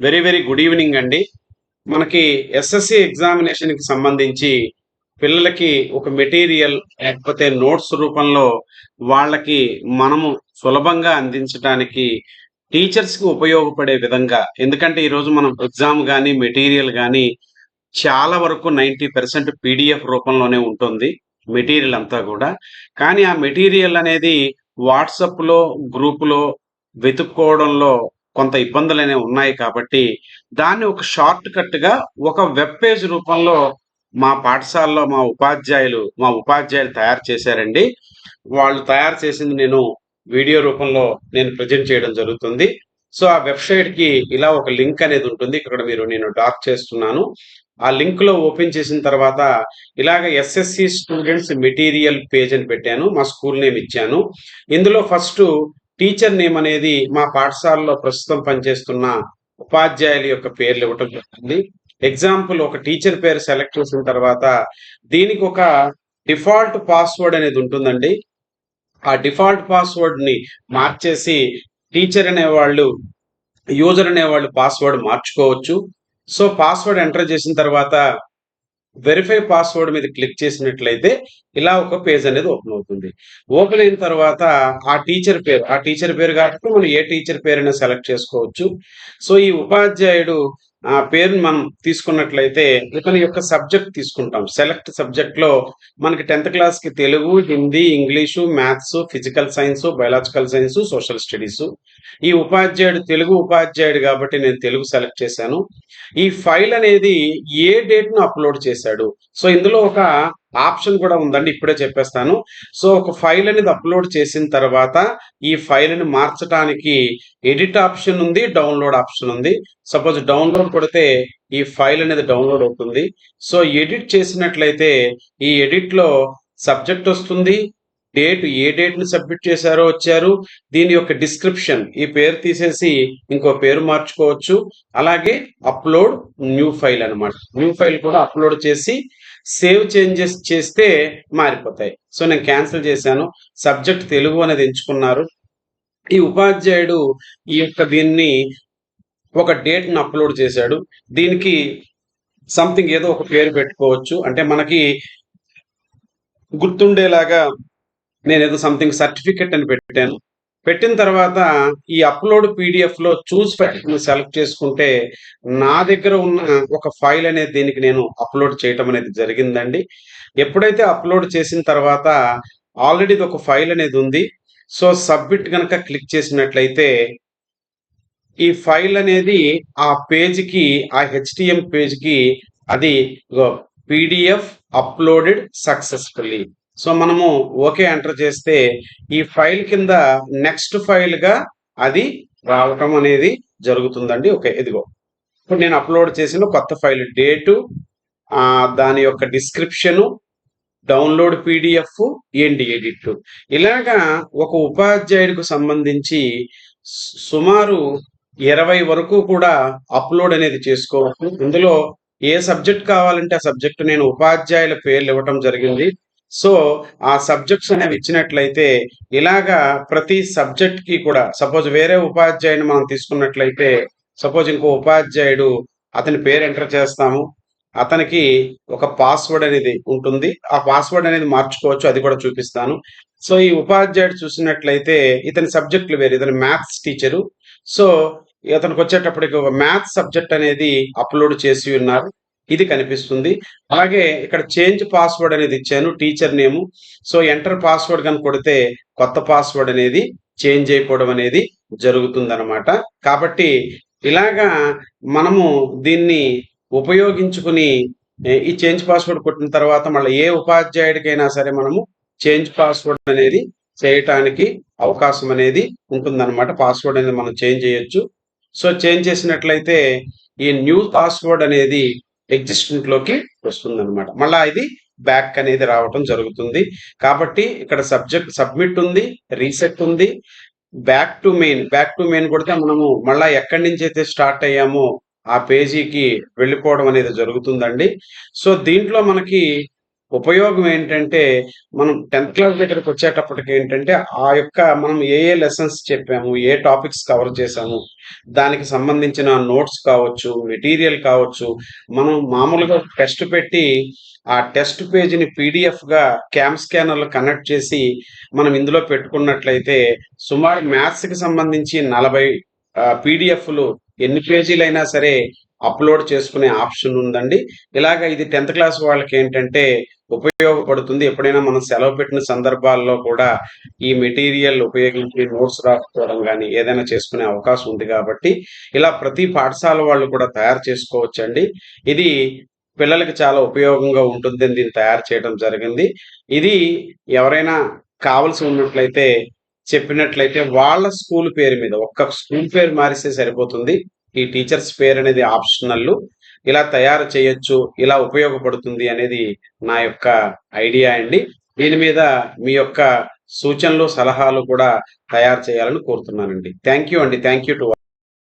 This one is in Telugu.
వెరీ వెరీ గుడ్ ఈవినింగ్ అండి. మనకి ఎస్ఎస్సి ఎగ్జామినేషన్కి సంబంధించి పిల్లలకి ఒక మెటీరియల్ లేకపోతే నోట్స్ రూపంలో వాళ్ళకి మనము సులభంగా అందించడానికి టీచర్స్కి ఉపయోగపడే విధంగా ఎందుకంటే ఈరోజు మనం ఎగ్జామ్ కానీ మెటీరియల్ కానీ చాలా వరకు నైంటీ పర్సెంట్ పీడిఎఫ్ రూపంలోనే ఉంటుంది మెటీరియల్ అంతా కూడా. కానీ ఆ మెటీరియల్ అనేది వాట్సప్లో లో వెతుక్కోవడంలో కొంత ఇబ్బందులు అనేవి ఉన్నాయి కాబట్టి దాన్ని ఒక షార్ట్ కట్గా ఒక వెబ్ పేజ్ రూపంలో మా పాఠశాలలో మా ఉపాధ్యాయులు మా ఉపాధ్యాయులు తయారు చేశారండి. వాళ్ళు తయారు చేసింది నేను వీడియో రూపంలో నేను ప్రజెంట్ చేయడం జరుగుతుంది. సో ఆ వెబ్సైట్కి ఇలా ఒక లింక్ అనేది ఉంటుంది. ఇక్కడ మీరు నేను డాక్ చేస్తున్నాను. ఆ లింక్లో ఓపెన్ చేసిన తర్వాత ఇలాగ ఎస్ఎస్సి స్టూడెంట్స్ మెటీరియల్ పేజ్ అని పెట్టాను. మా స్కూల్ నేమ్ ఇచ్చాను. ఇందులో ఫస్ట్ టీచర్ నేమ్ అనేది మా పాఠశాలలో ప్రస్తుతం పనిచేస్తున్న ఉపాధ్యాయుల యొక్క పేర్లు ఇవ్వటం జరుగుతుంది. ఎగ్జాంపుల్ ఒక టీచర్ పేరు సెలెక్ట్ చేసిన తర్వాత దీనికి ఒక డిఫాల్ట్ పాస్వర్డ్ అనేది ఉంటుందండి. ఆ డిఫాల్ట్ పాస్వర్డ్ని మార్చేసి టీచర్ అనేవాళ్ళు యూజర్ అనేవాళ్ళు పాస్వర్డ్ మార్చుకోవచ్చు. సో పాస్వర్డ్ ఎంటర్ చేసిన తర్వాత వెరిఫై పాస్వర్డ్ మీద క్లిక్ చేసినట్లయితే ఇలా ఒక పేజ్ అనేది ఓపెన్ అవుతుంది. ఓపెన్ అయిన తర్వాత ఆ టీచర్ పేరు ఆ టీచర్ పేరు కాబట్టి మనం ఏ టీచర్ పేరైనా సెలెక్ట్ చేసుకోవచ్చు. సో ఈ ఉపాధ్యాయుడు ఆ పేరుని మనం తీసుకున్నట్లయితే ఇతని యొక్క సబ్జెక్ట్ తీసుకుంటాం. సెలెక్ట్ సబ్జెక్ట్లో మనకి టెన్త్ క్లాస్కి Telugu Hindi English maths physical science biological science social studies. ఈ ఉపాధ్యాయుడు తెలుగు ఉపాధ్యాయుడు కాబట్టి నేను తెలుగు సెలెక్ట్ చేశాను. ఈ ఫైల్ అనేది ఏ డేట్ను అప్లోడ్ చేశాడు? సో ఇందులో ఒక ఆప్షన్ కూడా ఉందండి ఇప్పుడే చెప్పేస్తాను. సో ఒక ఫైల్ అనేది అప్లోడ్ చేసిన తర్వాత ఈ ఫైల్ని మార్చడానికి ఎడిట్ ఆప్షన్ ఉంది డౌన్లోడ్ ఆప్షన్ ఉంది. సపోజ్ డౌన్లోడ్ కొడితే ఈ ఫైల్ అనేది డౌన్లోడ్ అవుతుంది. సో ఎడిట్ చేసినట్లయితే ఈ ఎడిట్లో సబ్జెక్ట్ వస్తుంది డేట్ ఏ డేట్ని సబ్మిట్ చేశారో వచ్చారు. దీని యొక్క డిస్క్రిప్షన్ ఈ పేరు తీసేసి ఇంకో పేరు మార్చుకోవచ్చు. అలాగే అప్లోడ్ న్యూ ఫైల్ అనమాట న్యూ ఫైల్ కూడా అప్లోడ్ చేసి సేవ్ చేంజెస్ చేస్తే మారిపోతాయి. సో నేను క్యాన్సిల్ చేశాను. సబ్జెక్ట్ తెలుగు అనేది ఎంచుకున్నారు. ఈ ఉపాధ్యాయుడు ఈ యొక్క దీన్ని ఒక డేట్ను అప్లోడ్ చేశాడు. దీనికి సంథింగ్ ఏదో ఒక పేరు పెట్టుకోవచ్చు. అంటే మనకి గుర్తుండేలాగా నేను ఏదో సంథింగ్ సర్టిఫికెట్ అని పెట్టాను. పెట్టిన తర్వాత ఈ అప్లోడ్ పీడిఎఫ్లో చూస్ పెట్టి సెలెక్ట్ చేసుకుంటే నా దగ్గర ఉన్న ఒక ఫైల్ అనేది దీనికి నేను అప్లోడ్ చేయటం అనేది జరిగిందండి. ఎప్పుడైతే అప్లోడ్ చేసిన తర్వాత ఆల్రెడీ ఒక ఫైల్ అనేది ఉంది. సో సబ్మిట్ కనుక క్లిక్ చేసినట్లయితే ఈ ఫైల్ అనేది ఆ పేజ్కి ఆ హెచ్డిఎం పేజ్కి అది పీడిఎఫ్ అప్లోడెడ్ సక్సెస్ఫుల్లీ సో మనము ఓకే ఎంటర్ చేస్తే ఈ ఫైల్ కింద నెక్స్ట్ ఫైల్గా అది రావటం అనేది జరుగుతుందండి. ఓకే ఇదిగో. ఇప్పుడు నేను అప్లోడ్ చేసిన కొత్త ఫైల్ డేటు దాని యొక్క డిస్క్రిప్షను డౌన్లోడ్ పీడిఎఫ్ ఏంటి ఎడిట్. ఇలాగా ఒక ఉపాధ్యాయుడికి సంబంధించి సుమారు ఇరవై వరకు కూడా అప్లోడ్ అనేది చేసుకోవచ్చు. ఇందులో ఏ సబ్జెక్ట్ కావాలంటే ఆ సబ్జెక్ట్ నేను ఉపాధ్యాయుల పేర్లు ఇవ్వటం జరిగింది. సో ఆ సబ్జెక్ట్స్ అనేవి ఇచ్చినట్లయితే ఇలాగా ప్రతి సబ్జెక్ట్కి కూడా సపోజ్ వేరే ఉపాధ్యాయుని మనం తీసుకున్నట్లయితే సపోజ్ ఇంకో ఉపాధ్యాయుడు అతని పేరు ఎంటర్ చేస్తాము. అతనికి ఒక పాస్వర్డ్ అనేది ఉంటుంది. ఆ పాస్వర్డ్ అనేది మార్చుకోవచ్చు అది కూడా చూపిస్తాను. సో ఈ ఉపాధ్యాయుడు చూసినట్లయితే ఇతని సబ్జెక్టులు వేరు. ఇతని మ్యాథ్స్ టీచరు. సో ఇతనికి వచ్చేటప్పటికి ఒక మ్యాథ్స్ సబ్జెక్ట్ అనేది అప్లోడ్ చేసి ఉన్నారు. ఇది కనిపిస్తుంది. అలాగే ఇక్కడ చేంజ్ పాస్వర్డ్ అనేది ఇచ్చాను టీచర్ నేము. సో ఎంటర్ పాస్వర్డ్ కనుక కొడితే కొత్త పాస్వర్డ్ అనేది చేంజ్ అయిపోవడం అనేది జరుగుతుందనమాట కాబట్టి ఇలాగా మనము దీన్ని ఉపయోగించుకుని ఈ చేంజ్ పాస్వర్డ్ కొట్టిన తర్వాత మళ్ళీ ఏ ఉపాధ్యాయుడికైనా సరే మనము చేంజ్ పాస్వర్డ్ అనేది చేయటానికి అవకాశం అనేది ఉంటుందన్నమాట. పాస్వర్డ్ అనేది మనం చేంజ్ చేయొచ్చు. సో చేంజ్ చేసినట్లయితే ఈ న్యూ పాస్వర్డ్ అనేది ఎగ్జిస్టెంట్లోకి వస్తుంది అనమాట మళ్ళా ఇది బ్యాక్ అనేది రావటం జరుగుతుంది. కాబట్టి ఇక్కడ సబ్జెక్ట్ సబ్మిట్ ఉంది రీసెట్ ఉంది. Back to main back to main కొడితే మనము మళ్ళా ఎక్కడి నుంచి అయితే స్టార్ట్ అయ్యామో ఆ పేజీకి వెళ్ళిపోవడం అనేది జరుగుతుందండి. సో దీంట్లో మనకి ఉపయోగం ఏంటంటే మనం టెన్త్ క్లాస్ దగ్గరకు వచ్చేటప్పటికి ఏంటంటే ఆ యొక్క మనం ఏ ఏ లెసన్స్ చెప్పాము ఏ టాపిక్స్ కవర్ చేసాము దానికి సంబంధించిన నోట్స్ కావచ్చు మెటీరియల్ కావచ్చు మనం మామూలుగా టెస్ట్ పెట్టి ఆ టెస్ట్ పేజీని పీడిఎఫ్గా క్యామ్ స్కానర్లో కనెక్ట్ చేసి మనం ఇందులో పెట్టుకున్నట్లయితే సుమారు మ్యాథ్స్కి సంబంధించి నలభై పీడిఎఫ్లు ఎన్ని పేజీలైనా సరే అప్లోడ్ చేసుకునే ఆప్షన్ ఉందండి. ఇలాగ ఇది టెన్త్ క్లాస్ వాళ్ళకి ఏంటంటే ఉపయోగపడుతుంది. ఎప్పుడైనా మనం సెలవు పెట్టిన సందర్భాల్లో కూడా ఈ మెటీరియల్ ఉపయోగించి నోట్స్ రాసుకోవడం కానీ ఏదైనా చేసుకునే అవకాశం ఉంది కాబట్టి ఇలా ప్రతి పాఠశాల వాళ్ళు కూడా తయారు చేసుకోవచ్చండి. ఇది పిల్లలకి చాలా ఉపయోగంగా ఉంటుంది దీన్ని తయారు చేయడం జరిగింది. ఇది ఎవరైనా కావలసి ఉన్నట్లయితే చెప్పినట్లయితే వాళ్ళ స్కూల్ పేరు మీద ఒక్క స్కూల్ పేరు మారిస్తే సరిపోతుంది. ఈ టీచర్స్ పేరు అనేది ఆప్షనల్. ఇలా తయారు చేయొచ్చు ఇలా ఉపయోగపడుతుంది అనేది నా యొక్క ఐడియా అండి. దీని మీద మీ యొక్క సూచనలు సలహాలు కూడా తయారు చేయాలని కోరుతున్నానండి. థ్యాంక్ యూ అండి. Thank you to